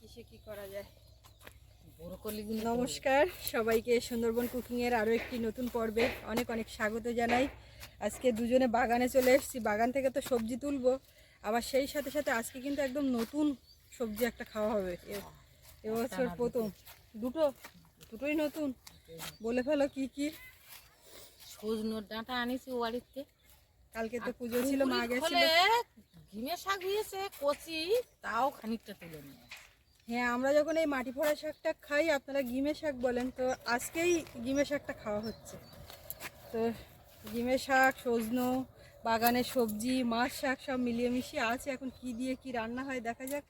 কিসে কি করা যায়। নমস্কার সবাইকে সুন্দরবন কুকিংয়ের আরও একটি নতুন পর্বে অনেক অনেক স্বাগত জানাই। আজকে দুজনে বাগানে চলে এসেছি বাগান থেকে তো সবজি তুলবো। আবার সেই সাথে সাথে আজকে কিন্তু একদম নতুন সবজি একটা খাওয়া হবে। এ- এবছর প্রথম। দুটো? দুটোই নতুন? বলে ফেলো কি কি? সজনোর ডাঁটা আনিছি ও বাড়িতে। কালকে তো পুজো ছিল মা গেছিল। ঘিমে শাক হয়েছে কচি তাও খানিকটা তুলে নিয়ে। হ্যাঁ আমরা যখন এই মাটি ফোড়া শাকটা খাই আপনারা গিমে শাক বলেন তো আজকেই গিমে শাকটা খাওয়া হচ্ছে। তো গিমে শাক সজনো বাগানের সবজি মাছ শাক সব মিলিয়ে মিশিয়ে আছে। এখন কি দিয়ে কি রান্না হয় দেখা যাক।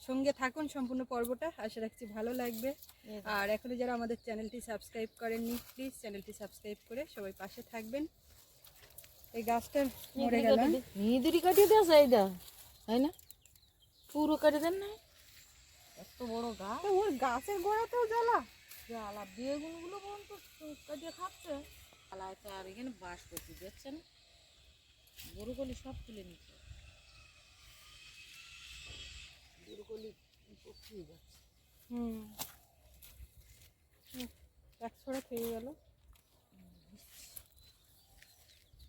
সঙ্গে থাকুন সম্পূর্ণ পর্বটা আশা রাখছি ভালো লাগবে। আর এখনও যারা আমাদের চ্যানেলটি সাবস্ক্রাইব করেননি প্লিজ চ্যানেলটি সাবস্ক্রাইব করে সবাই পাশে থাকবেন। এই গাছটা মরে গেল নিদুরি কাটিয়ে দিয়েছে এইটা তাই না? পুরো কাটে দেন না। এত বড় গাছ। তো ওর গাছের গোড়াতেও জ্বালা। জ্বালা বেগুনগুলো পর্যন্ত কাটিয়ে খাচ্ছে। জ্বালায় তো আর এখানে বাস করতে দিচ্ছে না ব্রোকলি সব তুলে নিচ্ছে। হুম। হুম, এক ছড়া খেয়ে গেল।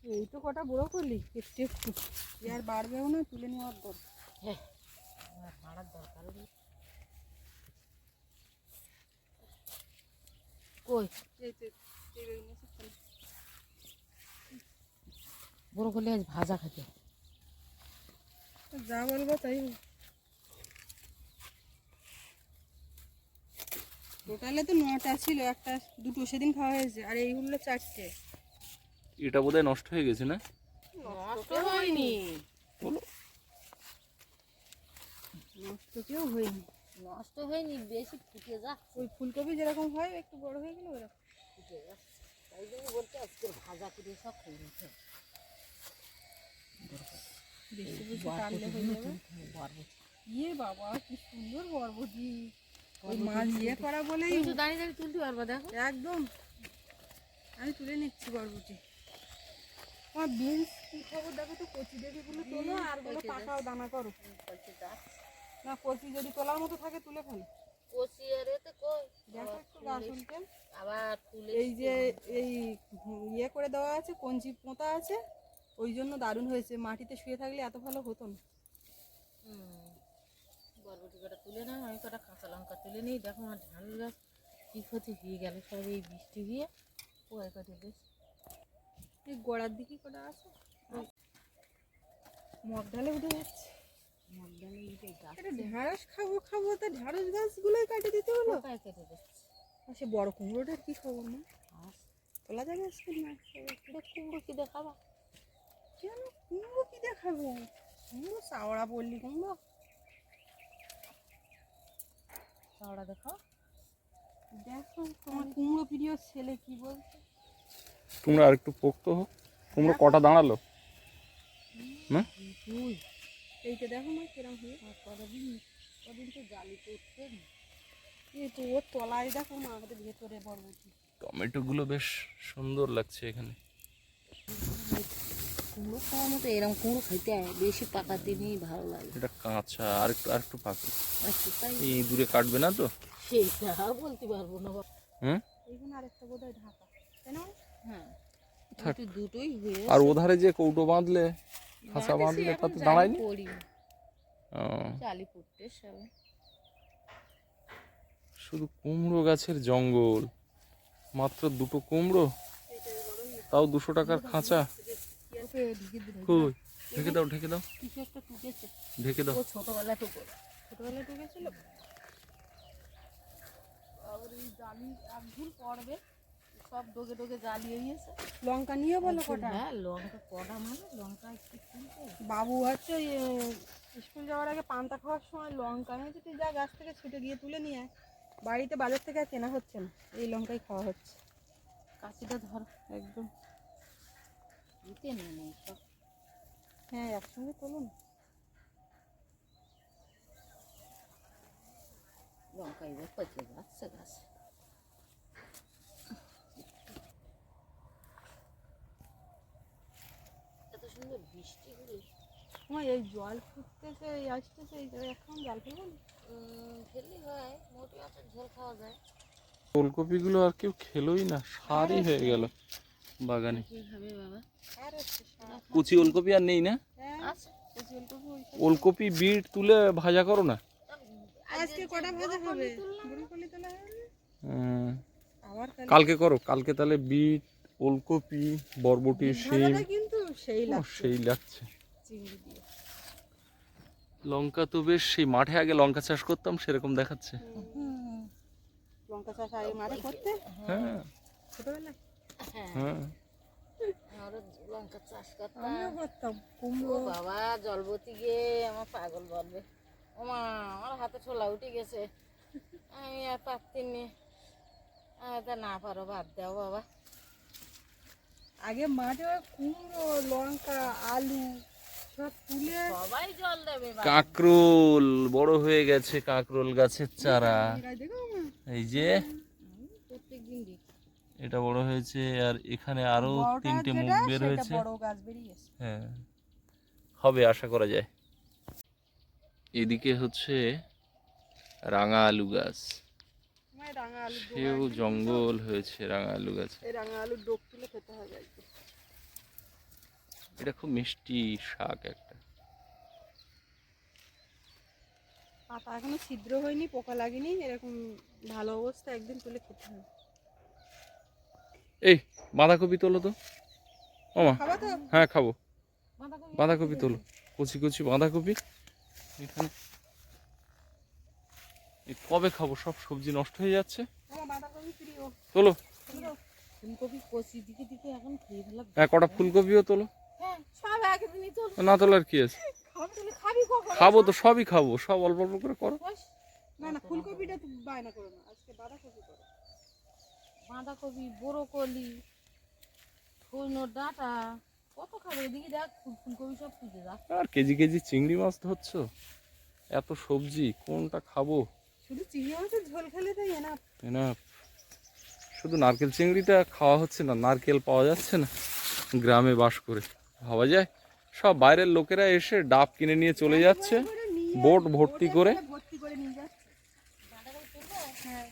এই তো কটা বড় করলি একটু একটু আর বাড়বেও না তুলে নেওয়ার দর হ্যাঁ ভাড়ার দরকার কই? ফেলে। ব্রোকলি আজ ভাজা খেতে। যা বলব তাই টোটালে তো নটা ছিল একটা দুটো সেদিন খাওয়া হয়েছে আর এইগুলো চারটে। এটা বোধহয় নষ্ট হয়ে গেছে না? নষ্ট হয়নি। বলো। নষ্ট কেউ হয়নি। নষ্ট হয়নি বেশি ফুটে যাচ্ছে ওই ফুলকপি যেরকম হয় একটু বড় হয়ে গেলে ওরকম। ফুটে তাই জন্য বলতে আজকে ভাজা করে সব খেয়ে নিতে বেশি বেশি টানলে হয়ে যাবে। ইয়ে বাবা কি সুন্দর বরবটি। ওই মাছ ইয়ে করা বলেই দাঁড়িয়ে দাঁড়িয়ে তুলতে পারবা দেখো। একদম। আমি তুলে নিচ্ছি বরবটি। আমার বিনস কি খবর? দেখো তো কচি দেবিগুলো তোলো আরগুলো পাকাও দানা করো। না কচি যদি তোলার মতো থাকে তুলে ফেলো। কচি আর এতে কই? দেখো একটু গাছ উল্টে। আবার ফুলে এই যে এই ইয়ে করে দেওয়া আছে কঞ্চি পোঁতা আছে ওই জন্য দারুণ হয়েছে। মাটিতে শুয়ে থাকলে এত ভালো হতো না। বরবটি কটা তুলে নাও আমি কটা কাঁচা লঙ্কা তুলে নিই। দেখো আমার ঢাল গাছ কি ক্ষতি হয়ে গেল সব এই বৃষ্টি দিয়ে। পোয়াই কাটে বেশ? এই গোড়ার দিকে কটা আছে মগ ডালে উঠে যাচ্ছে। মগডালে উঠে গাছ এটা ঢেঁড়স খাব খাব তা ঢেঁড়স গাছগুলোই কাটে দিতে হলো। কেটে দিচ্ছে? সে বড় কুমড়োটার কি খবর না তোলা যাবে আজকে না কুমড়ো কি দেখাবা? কেন কুমড়ো কি দেখাবো? কুমড়ো চাওড়া বললি কুমড়ো। চাওড়া দেখাও। দেখো তোমার কুমড়ো প্রিয় ছেলে কি বলছে? তোমরা আর একটু পোক্ত হোক তোমরা কটা দাঁড়াল? না এইটা দেখো না কিরম হয়ে আর কতদিন কদিন তো জালি করতে এই তো ওর তলায় দেখো না আমাদের ভেতরে বরবটি টমেটো গুলো বেশ সুন্দর লাগছে এখানে। কুমড়ো খাওয়ার মতো এরকম কুমড়ো খাইতে বেশি ভালো লাগে। এটা কাঁচা আর একটু আর একটু পাকে। আচ্ছা তাই এই দূরে কাটবে না তো? সেটা বলতে পারব না বাবা। হুম এইখানে আরেকটা বোধ হয় ঢাকা। হ্যাঁ। আর ওধারে যে কৌটো বাঁধলে খাঁচা বাঁধলে তাতে দাঁড়ায়নি? শুধু কুমড়ো গাছের জঙ্গল। মাত্র দুটো কুমড়ো? তাও দুশো টাকার খাঁচা? কই? ঢেকে দাও ঢেকে দাও। কিছু একটা টুকেছে। ঢেকে দাও। ও ছোটবেলা টুকো ঢুকেছিল আবার এই এক পড়বে। সব ডোগে ডোগে জ্বালিয়ে নিয়েছে। লঙ্কা নিয়ে বলো কটা? হ্যাঁ লঙ্কা কটা মানে? লঙ্কা একটু বাবু হচ্ছে স্কুল যাওয়ার আগে পান্তা খাওয়ার সময় লঙ্কা বলছি, তুই যা গাছ থেকে ছুটে গিয়ে তুলে নিয়ে আয়। বাড়িতে বাজার থেকে আর কেনা হচ্ছে না এই লঙ্কাই খাওয়া হচ্ছে। কাশিটা ধর একদম। দিতে নেই সব। হ্যাঁ একসঙ্গে তুলুন। লঙ্কা এবার পচে যাচ্ছে গাছ সুন্দর বৃষ্টি হলে। তোমার এই জল ফুটতেছে এই আসতেছে এই এখন জল ফেলব না? উম, হয় মোটি মাছের ঝোল খাওয়া যায়। ফুলকপিগুলো আর কেউ খেলোই না সারই হয়ে গেল বাগানে। কি খাবে বাবা? আর হচ্ছে শাক। কুচি ওলকপি আর নেই না? হ্যাঁ, ওলকপি বিট তুলে ভাজা করো না? আজকে কটা ভাজা হবে? ব্রোকলি তোলা হবে হুম, আবার কাল কালকে করো কালকে তাহলে বিট ওলকপি বরবটি শিম। সেই লাগছে। সেই লাগছে। চিংড়ি দিয়ে। লঙ্কা তো বেশ সেই মাঠে আগে লঙ্কা চাষ করতাম সেরকম দেখাচ্ছে। লঙ্কা চাষ আগে মাঠে করতে? হ্যাঁ। ছোটবেলায়? হ্যাঁ। হ্যাঁ। লঙ্কা চাষ করতাম। আমিও করতাম ও কুমড়ো বাবা জলবতি গিয়ে আমার পাগল বলবে। ওমা আমার হাতে ছোলা উঠে গেছে। আমি আর পারতিনি না পারো বাদ দাও বাবা। আগে মাঠে কুমড়ো লঙ্কা আলু সব তুলে সবাই জল দেবে বাবা। কাকরোল বড় হয়ে গেছে কাকরোল গাছের চারা। এই যে এটা বড় হয়েছে আর এখানে আরও তিনটে মুখ বের হয়েছে। হ্যাঁ হবে আশা করা যায়। এদিকে হচ্ছে রাঙা আলু গাছ আমার এই রাঙা আলু সেও জঙ্গল হয়েছে রাঙা আলু গাছে। এই রাঙা আলুর ডোক তুলে খেতে হবে এটা খুব মিষ্টি শাক একটা। পাতা এখনও ছিদ্র হয়নি পোকা লাগেনি এরকম ভালো অবস্থা একদিন তুলে খেতে হবে। এই বাঁধাকপি তোলো তো। ওমা হ্যাঁ খাব। বাঁধাকপি তোলো। কচি কচি বাঁধাকপি। এখানে কবে খাব? সব সবজি নষ্ট হয়ে যাচ্ছে। বাঁধাকপি তোলো। ফুলকপি কচি দিকে দিকে এখন খেয়ে হ্যাঁ কটা ফুলকপিও তোলো। হ্যাঁ না তোলার কি আছে? খাবি তো সবই খাব। সব অল্প অল্প করে করো। না না ফুলকপিটা তো বায়না করো না। আজকে বাঁধাকপি করো। বাঁধাকপি বড়কলি সৈন্যর ডাঁটা কত খাবে? এদিকে দেখ ফুল- ফুলকপি সব ফুটে যাক আর কেজি কেজি চিংড়ি মাছ ধরছো? এত সবজি কোনটা খাব? শুধু চিংড়ি মাছের ঝোল খেলে তাই না না শুধু নারকেল চিংড়িটা খাওয়া হচ্ছে না নারকেল পাওয়া যাচ্ছে না গ্রামে বাস করে। ভাবা যায় সব বাইরের লোকেরা এসে ডাব কিনে নিয়ে চলে যাচ্ছে বোট ভর্তি করে। হ্যাঁ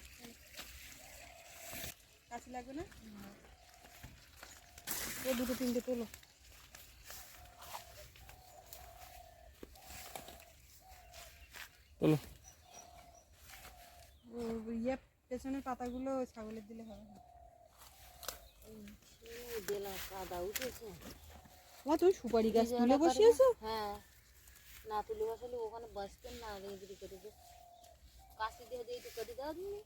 ও দুটো তিনটে তোলো। ইয়ে পেছনের পাতাগুলো ছাগলের দিলে হবে না। দিলাম কাদা উঠেছে মা তুমি সুপারি গাছ তুলে বসিয়েছো? হ্যাঁ না তুলে বসালে ওখানে বসতেন না রেগড়ি করে দে। কাশি দিয়ে দিয়ে করে দাও তুমি।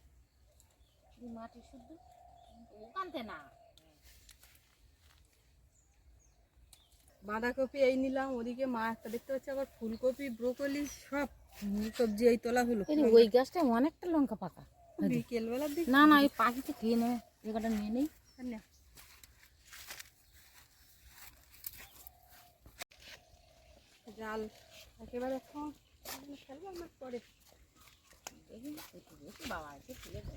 মাটি শুদ্ধ ওখানতে না। বাঁধাকপি এই নিলাম ওদিকে মা একটা দেখতে পাচ্ছি আবার ফুলকপি ব্রোকলি সব। সবজি এই তোলা হলো ওই গাছটা অনেকটা লঙ্কা পাকা। দিকে? না না এই পাখিতে খেয়ে নেবে কটা নিয়ে নেই। জাল একেবারে এখন ফেলব আমার পরে। বাবা আছে দেবে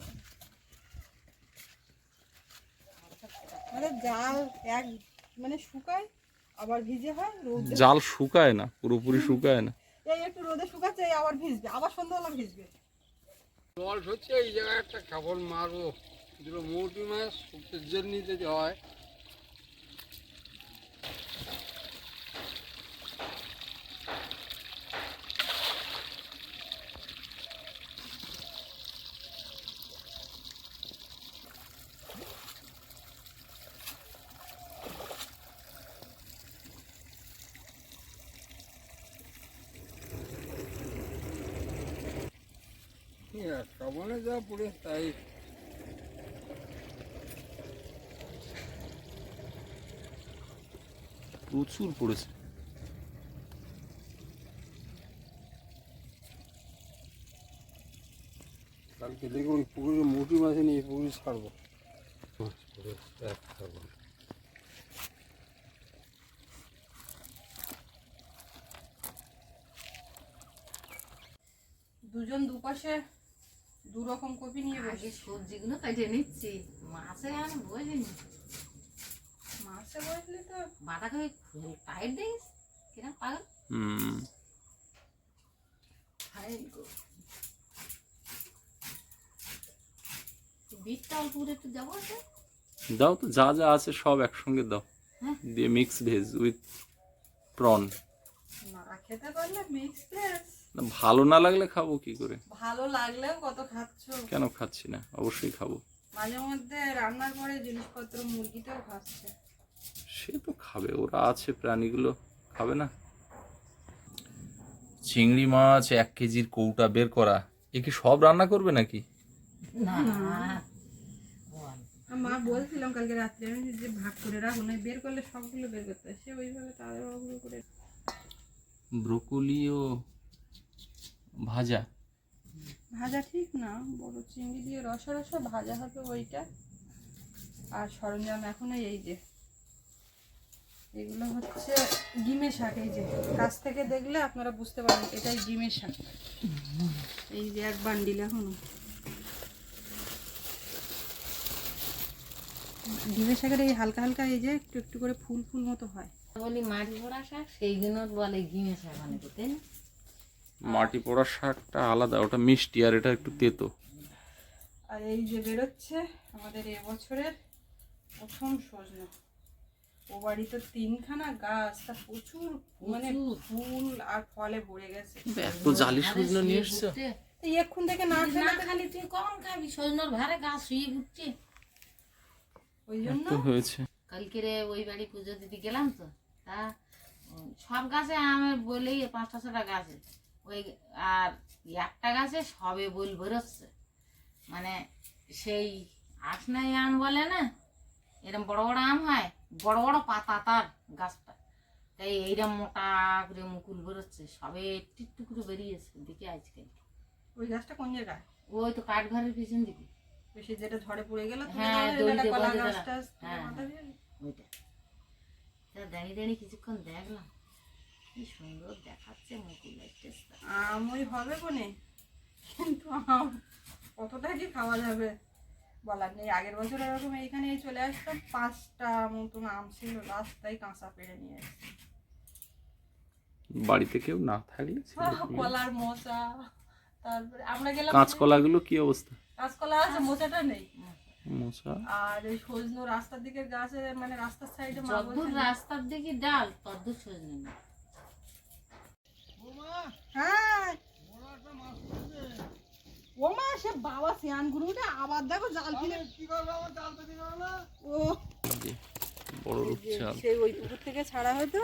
মানে জাল এক মানে শুকায় আবার ভিজে হয় রোদ জাল শুকায় না পুরোপুরি শুকায় না। এই একটু রোদে শুকাচ্ছে এই আবার ভিজবে আবার সন্ধ্যাবেলা ভিজবে। জল হচ্ছে এই জায়গায় একটা কেবল মারবো। দুটো মৌটি মাছ সূর্যের নিতে হয়। পড়ে তাই প্রচুর পড়েছে। কালকে দেখুন পুকুরে মৌটি মাছ নিয়ে পুকুরে ছাড়বো। দুজন দুপাশে দু রকম কপি নিয়ে বসে সবজিগুলো কেটে নিচ্ছি। মাছে আর বসিনি। মাছে বসলে তো বাঁধাকপি টাইট দেখিস কিরম পাগল? হুম। বিটটা অল্প করে একটু দেবো তো দাও তো যা যা আছে সব একসঙ্গে দাও। হ্যাঁ। দিয়ে মিক্স ভেজ উইথ প্রন না খেতে পারলে মিক্স ভেজ ভালো না লাগলে খাব কি করে? ভালো লাগলেও কত খাচ্ছো? কেন খাচ্ছি না? অবশ্যই খাব। মাঝে মধ্যে রান্নার পরে জিনিসপত্র মুরগিতেও খাচ্ছে। সে তো খাবে ওরা আছে প্রাণীগুলো খাবে না। চিংড়ি মাছ এক কেজির কৌটা বের করা এ কি সব রান্না করবে নাকি? মা বলছিলাম কালকে রাত্রে আমি যে ভাগ করে রাখো না বের করলে সবগুলো বের করতে হয়। সে ওইভাবে তাদের ওগুলো করে ব্রোকলি ও ভাজা? ভাজা ঠিক না বড় চিংড়ি দিয়ে রসা রসা ভাজা হবে ওইটা। আর সরঞ্জাম এখন এই যে। এগুলো হচ্ছে ডিমের শাক এই যে। কাছ থেকে দেখলে আপনারা বুঝতে পারবেন এটাই ডিমের শাক। এই যে এক বান্ডিল এখনও। ডিমের শাকের এই হালকা হালকা এই যে একটু একটু করে ফুল ফুল মতো হয়। বলি মাটি ভরা শাক সেইগুলো বলে ঘিমে শাক অনেকে তাই না? মাটি পোড়া শাকটা আলাদা ওটা মিষ্টি আর এটা একটু তেতো। আর এই যে বেরোচ্ছে আমাদের এবছরের প্রথম সজনা। ও বাড়িতে তিনখানা গাছ তা প্রচুর মানে ফুল আর ফলে ভরে গেছে। এত জালি সজনা নিয়ে এসছো? এক্ষুন থেকে না না খেলে খালি তুই কখন খাবি সজনার ভারে গাছ শুয়ে ঘুরছে ওই জন্য? হয়েছে। কালকে রে ওই বাড়ি পুজো দিতে গেলাম তো তা সব গাছে আমের বলেই পাঁচটা ছটা গাছে ওই আর একটা গাছে সবে বল বেরোচ্ছে। মানে সেই আসনাই আম বলে না এরকম বড় বড় আম হয় বড় বড় পাতা তার গাছটা। তাই এইরকম মোটা করে মুকুল বেরোচ্ছে সবে একটু করে বেরিয়েছে দেখে আজকে। ওই গাছটা কোন জায়গায়? ওই তো কাঠ ঘরের পিছন দিকে। যেটা ঝড়ে পড়ে গেল হ্যাঁ, হ্যাঁ। ওইটা। দাঁড়িয়ে দাঁড়িয়ে কিছুক্ষণ দেখলাম। কি সুন্দর দেখাচ্ছে মুকুলের টেস্টটা আমই হবে কোনে কিন্তু আম কতটা কি খাওয়া যাবে? বলার নেই। আগের বছর এরকম এইখানে চলে আসতাম পাঁচটা মতন আম ছিল রাস্তায় কাঁচা পেড়ে নিয়ে এসেছি বাড়িতে কেউ না থাকলে কলার মোচা তারপরে আমরা গেলাম কাঁচকলাগুলো কি অবস্থা? কাঁচকলা আছে মোচাটা নেই। মশা? আর এই সজনো রাস্তার দিকের গাছে মানে রাস্তার সাইডে রাস্তার দিকে ডাল তদ্দূর সজনে না হ্যাঁ। ও মা সে বাবা সিয়ান গুরুটা আবার দেখো জাল ফেলে। ও। যে বড় রূপচাঁদ সেই ওই পুকুর থেকে ছাড়া হতো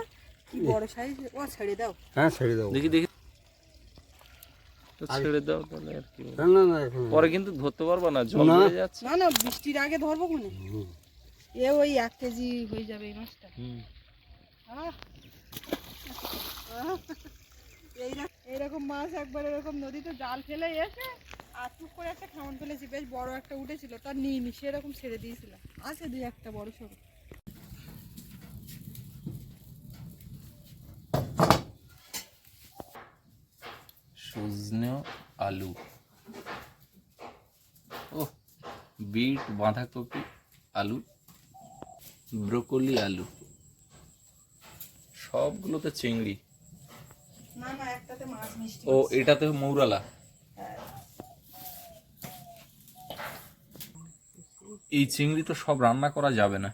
কি বড় সাইজ? ও ছেড়ে দাও। হ্যাঁ ছেড়ে দাও। দেখি দেখি। ছেড়ে দাও তাহলে আর কি না না না পরে কিন্তু ধরতে পারবা না জল। বেড়ে যাচ্ছে। না না বৃষ্টির আগে ধরবো কোনে? এ ওই এক কেজি হয়ে যাবে এই মাছটা। হুম। আহ! মাছ একবার এরকম নদীতে জাল ফেলে এসে আর টুক করে একটা খামন ফেলেছি, বেশ বড় একটা উঠেছিল তার নিইনি, সেরকম ছেড়ে দিয়েছিলাম আছে দুই একটা বড় সড়ো সজনে আলু। ও বিট, বাঁধাকপি, আলু, ব্রোকলি আলু, সবগুলোতে চিংড়ি না না একটাতে মাছ মিষ্টি ও এটাতে মৌরালা? এই চিংড়ি তো সব রান্না করা যাবে না।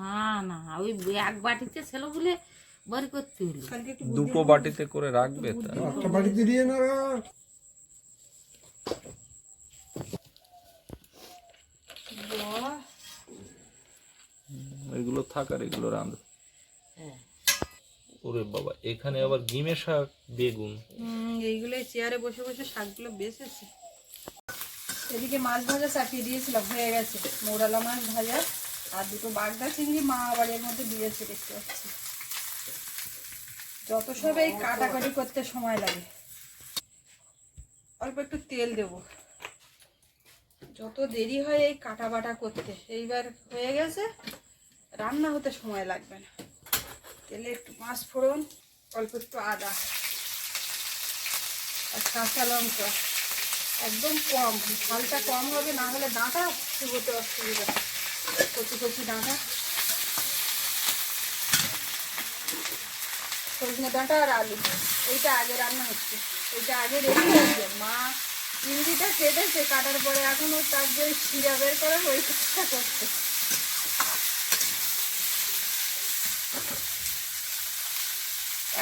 না না ওই এক বাটিতে ছিল বলে বড় করতে হলো। দুটো বাটিতে করে রাখবে তা একটা বাড়িতে দিয়ে না এগুলো থাক আর এগুলো হ্যাঁ ওরে বাবা, এখানে আবার গিমে শাক, বেগুন। এইগুলো চেয়ারে বসে বসে শাকগুলো এদিকে মাছ ভাজা চাপিয়ে দিয়েছিলাম, হয়ে গেছে। মৌরালা মাছ ভাজা আর দুটো বাগদা চিংড়ি মা আবার এর মধ্যে দিয়েছে দেখতে পাচ্ছি যত সব এই কাটাকাটি করতে সময় লাগে। অল্প একটু তেল দেব। যত দেরি হয় এই কাটা বাটা করতে। এইবার হয়ে গেছে, রান্না হতে সময় লাগবে না। তেলে একটু মাছ ফোড়ন, অল্প একটু আদা আর কাঁচা লঙ্কা। একদম কম ঝালটা কম হবে, না হলে ডাঁটা শুভতে অসুবিধা। কচি কচি ডাঁটা। সজনে ডাঁটা আর আলু। এইটা আগে রান্না হচ্ছে। এইটা আগে রেডি হচ্ছে মা চিংড়িটা কেটেছে, কাটার পরে এখনও তার যে শিরা বের করার ওই চেষ্টা করছে।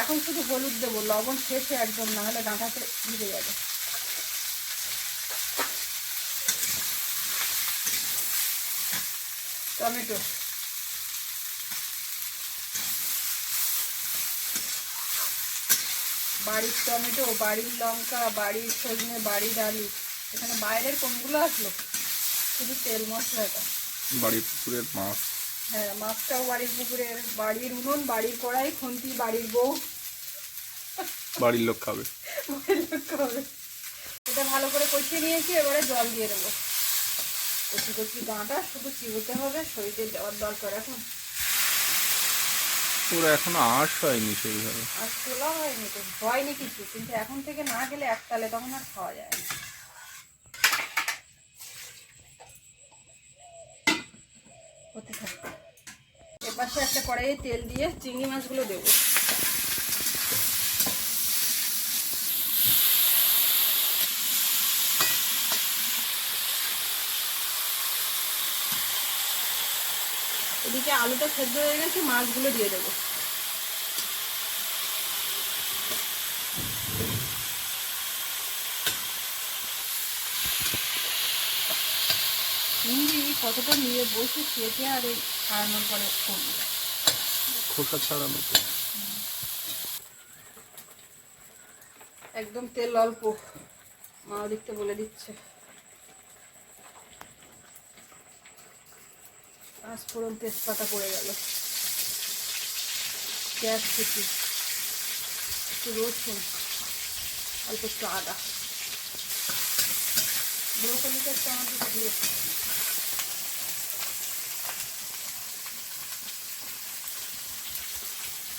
এখন শুধু হলুদ দেবো লবণ শেষে একদম না হলে ডাঁটাতে ভিজে যাবে। টমেটো। বাড়ির টমেটো বাড়ির লঙ্কা বাড়ির সজনে বাড়ির আলু। এখানে বাইরের কোনগুলো আসলো? শুধু তেল মশলাটা। বাড়ির পুকুরের মাছ। হ্যাঁ মাছটাও বাড়ির পুকুরের বাড়ির উনুন বাড়ির কড়াই খুন্তি বাড়ির বউ। বাড়ির লোক খাবে। এটা ভালো করে কষিয়ে নিয়েছি এবারে জল দিয়ে দেবো। কচি কচি ডাঁটা শুধু চিবোতে হবে শরীরে দেওয়ার দরকার এখন। ওরা এখনও আঁশ হয়নি সেইভাবে। আর তোলা হয়নি তো হয়নি কিছু কিন্তু এখন থেকে না গেলে একতালে তখন আর খাওয়া যায় না। হতে থাকবে এপাশে একটা কড়াইয়ে তেল দিয়ে চিংড়ি মাছগুলো দেবো। এদিকে আলুটা সেদ্ধ হয়ে গেছে মাছগুলো দিয়ে দেবো। চিংড়ি কতটা নিয়ে বসে কেটে আর এই খাওয়ানোর পরে করব খোসা ছাড়ানো একদম তেল অল্প মা দেখতে বলে দিচ্ছে। পাঁচফোড়ন তেজপাতা পড়ে গেল। কুচি একটু রসুন, অল্প একটু আদা। ব্রোকলিটা একটু আমার দিকে দিয়ে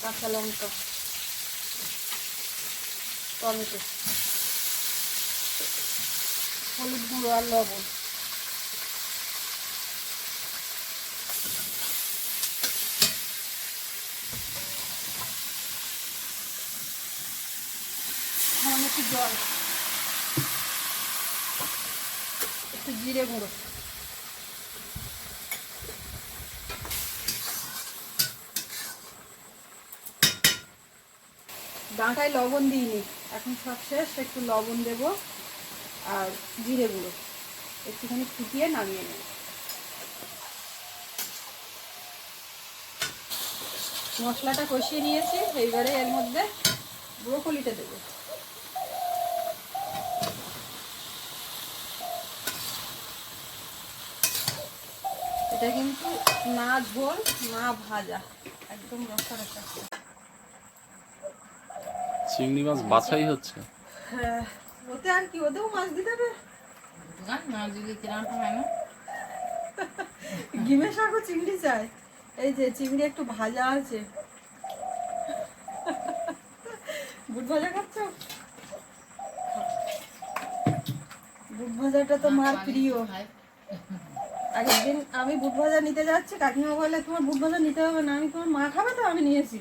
কাঁচা লঙ্কা, টমেটো, হলুদ গুঁড়ো আর লবণ সামান্য জিরে গুঁড়ো ডাঁটায় লবণ দিইনি। এখন সব শেষ, একটু লবণ দেব আর জিরে গুঁড়ো। একটুখানি ফুটিয়ে নামিয়ে নেব। মশলাটা কষিয়ে নিয়েছি, এইবারে এর মধ্যে ব্রোকলিটা দেবো। এটা কিন্তু না ঝোল না ভাজা। একদম রসা রসা চিংড়ি মাছ বাছাই হচ্ছে। হ্যাঁ ওতে আর কি ওতেও মাছ দিতে হবে? না যদি কিরামটা হয় না? গিমে শাকও চিংড়ি চাই। এই যে চিংড়ি একটু ভাজা আছে। বুট ভাজা খাচ্ছ? বুট ভাজাটা তো মার প্রিয়। আগের দিন আমি বুট ভাজা নিতে যাচ্ছি কাকিমা বলে তোমার বুট ভাজা নিতে হবে না আমি তোমার মা খাবে তো আমি নিয়েছি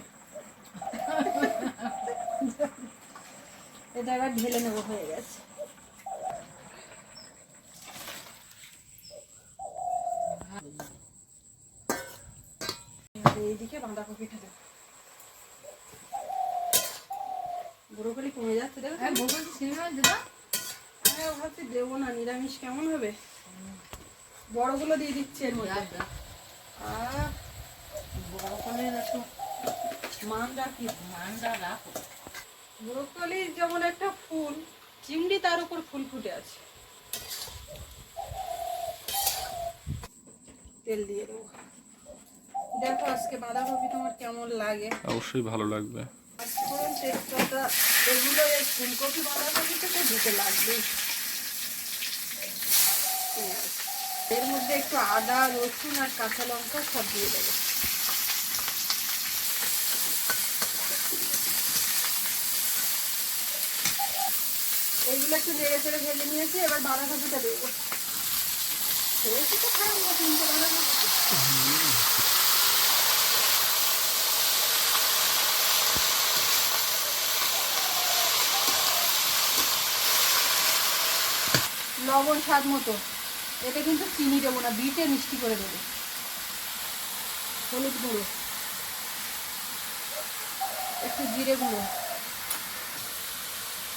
এটা এবার ঢেলে নেব হয়ে গেছে। এইদিকে বাঁধাকপিটা দেবো ব্রোকলি কমে যাচ্ছে দেখো হ্যাঁ সিনেমা দিদা আমি ভাবছি দেবো না নিরামিষ কেমন হবে? বড়গুলো দিয়ে দিচ্ছি এর মধ্যে। আহ বড় করে একটু মানটা রাখো। ব্রোকলি যেমন একটা ফুল চিংড়ি তার উপর ফুল ফুটে আছে। তেল দিয়ে দেবো। দেখো আজকে বাঁধাকপি তোমার কেমন লাগে? অবশ্যই ভালো লাগবে। তেজপাতা এগুলো এই ফুলকপি বাঁধাকপিতে তো দিতে লাগবে। এর মধ্যে একটু আদা, রসুন আর কাঁচা লঙ্কা সব দিয়ে দেবো। এইগুলো একটু নেড়ে চেড়ে ভেজে নিয়েছি, এবার বাঁধাকপিটা দেবো। খেয়েছি তো লবণ স্বাদ মতো। এতে কিন্তু চিনি দেবো না, বিটে মিষ্টি করে দেবো। হলুদ গুঁড়ো। একটু জিরে গুঁড়ো।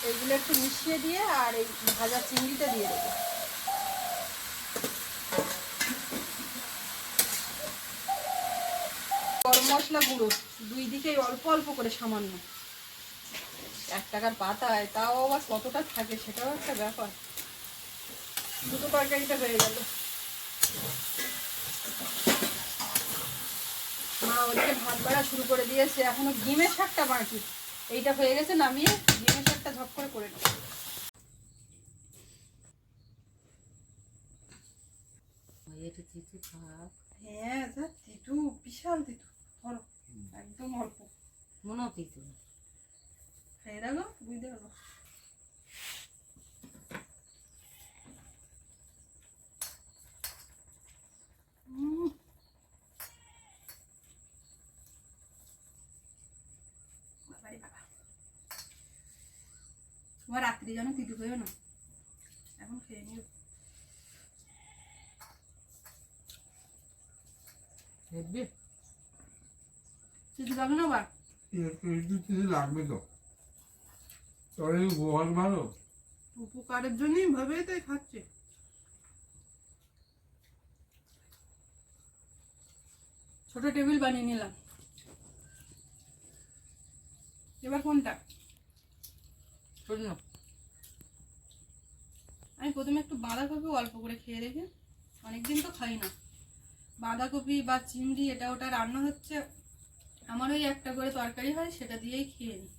এইগুলো একটু মিশিয়ে দিয়ে আর এই ভাজা চিংড়িটা দিয়ে দেবো। গরম মশলা গুঁড়ো, দুই দিকেই অল্প অল্প করে সামান্য। এক টাকার পাতায়, তাও আবার কতটা থাকে সেটাও একটা ব্যাপার। দুটো তরকারিটা হয়ে গেল। মা ওদিকে ভাত বাড়া শুরু করে দিয়েছে। এখনও ডিমের শাকটা বাকি। এইটা হয়ে গেছে নামিয়ে ডিমের শাকটা ঝপ করে করে নেব। হ্যাঁ যা তিতু বিশাল তিতু। ধরো একদম অল্প। মনে তিতু। দেখো বুঝতে পারব বাবা। তোমার রাত্রি যেন তিতু খেয়েও না। এখন খেয়ে নিও। না লাগবে তো। ভালো। উপকারের জন্যই ভাবে তাই খাচ্ছে। ছোট টেবিল বানিয়ে নিলাম। এবার কোনটা? শূন্য আমি প্রথমে একটু বাঁধাকপি অল্প করে খেয়ে রেখে অনেকদিন তো খাই না। বাঁধাকপি বা চিংড়ি এটা ওটা রান্না হচ্ছে। আমার ওই একটা করে তরকারি হয় সেটা দিয়েই খেয়ে নিই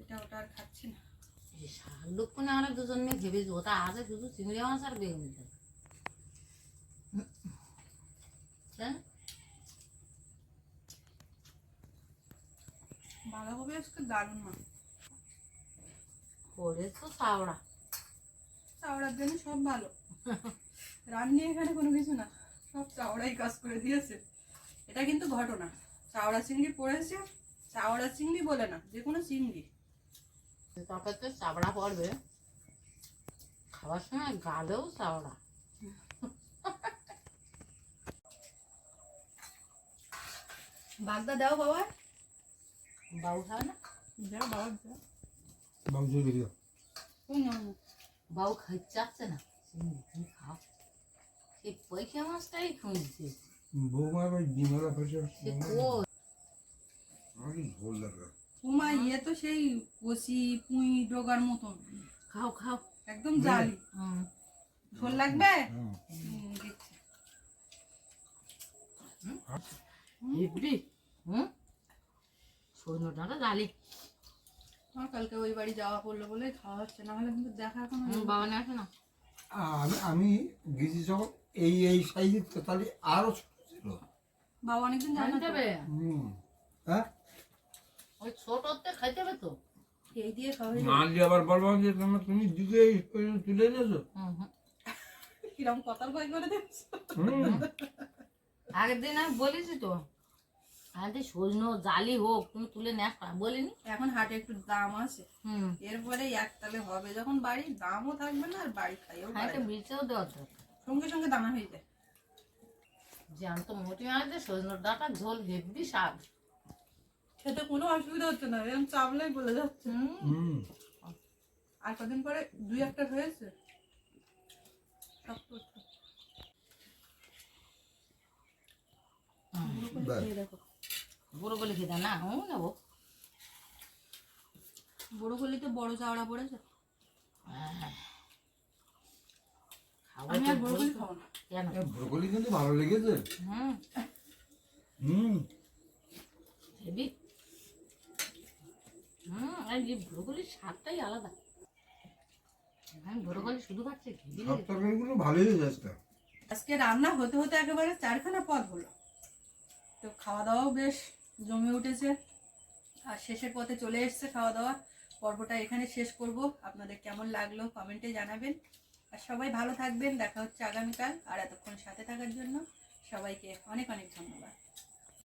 এটা ওটা আর খাচ্ছি না। আমরা দুজন ভেবেছি ওটা আছে শুধু চিংড়ি মাছ আর বেগুন দেয় বাঁধাকপি আজকে দারুণ করেছ চাওড়া? চাওড়ার জন্য সব ভালো। রান্নি এখানে কোনো কিছু না সব চাওড়াই কাজ করে দিয়েছে। এটা কিন্তু ঘটনা। চাওড়া চিংড়ি পড়েছে চাওড়া চিংড়ি বলে না যে কোনো চিংড়ি তরকারিতে চাবড়া পড়বে। খাওয়ার সময় গালেও চাবড়া বাগদা দাও বাবা। বাবু খাবে না দাও বাবা দাও মাংস দিয়ে ওই নাও না। বাবু খাইতে চাচ্ছে না চিংড়ি তুমি খাও সেই পয়সা মাছটাই খুঁজছে বৌমা আবার ডিমেলা ফেসে সে কো আমার ঝোল লাগে উমা ইয়ে তো সেই কষি পুঁই ডোগার মতন খাও খাও একদম জালি হুম ঝোল লাগবে হ্যাঁ হুম, হুম ডাঁটা আমার কালকে ওই বাড়ি যাওয়া পড়ল বলে খাওয়া হচ্ছে না হলে কিন্তু দেখা এখন বাবা আসে না। আমি আমি গেছি যখন এই এই সাইজের তো তাহলে আরও ছোট ছিল। বাবা অনেকদিন জানা হবে? হুম। হ্যাঁ? ওই ছোটতে খাইতে হবে তো। এই দিয়ে খাওয়া দিয়ে আবার বলব যে তোমার তুমি দিকে তুলে এনেছো? হুম হুম। কিরম কথার ভয় করে দিচ্ছ আগের দিন আমি বলেছি তো আরে সৈন্য জালি হোক তুমি তুলে নেস বলিনি? এখন হাটে একটু দাম আছে। হুম। এরপরে একতালে হবে। যখন বাড়ি দামও থাকবে না আর বাড়ি খাইও খাইতে বিচেও দেওয়ার দরকার। সঙ্গে সঙ্গে দানা হয়ে যায়। জ্যান্ত মোটি মাছ সৈন্য ডাঁটা ঝোল হেবি শাক। খেতে কোনো অসুবিধা হচ্ছে না এরকম চাপলেই বলে যাচ্ছে। আর কদিন পরে দুই একটা হয়েছে। দেখো। বুড়ো বলে খেতে না হুম নেব। বড় করলে তো বড় চাওড়া পড়েছে। আমি আর বড় ঝোল খাব না। কেন? ব্রোকলি কিন্তু ভালো লেগেছে। হুম। হুম। হেবি। হুম আর এই ব্রোকলির স্বাদটাই আলাদা। আমি ব্রোকলি শুধু খাচ্ছি হেবি সব তরকারিগুলো ভালোই হয়েছে আজকে। আজকে রান্না হতে হতে একেবারে চারখানা পদ হলো। তো খাওয়া দাওয়াও বেশ জমে উঠেছে। আর শেষের পথে চলে এসছে খাওয়া দাওয়া। পর্বটা এখানে শেষ করব। আপনাদের কেমন লাগল কমেন্টে জানাবেন। আর সবাই ভালো থাকবেন। দেখা হচ্ছে আগামীকাল। আর এতক্ষণ সাথে থাকার জন্য সবাইকে অনেক অনেক ধন্যবাদ।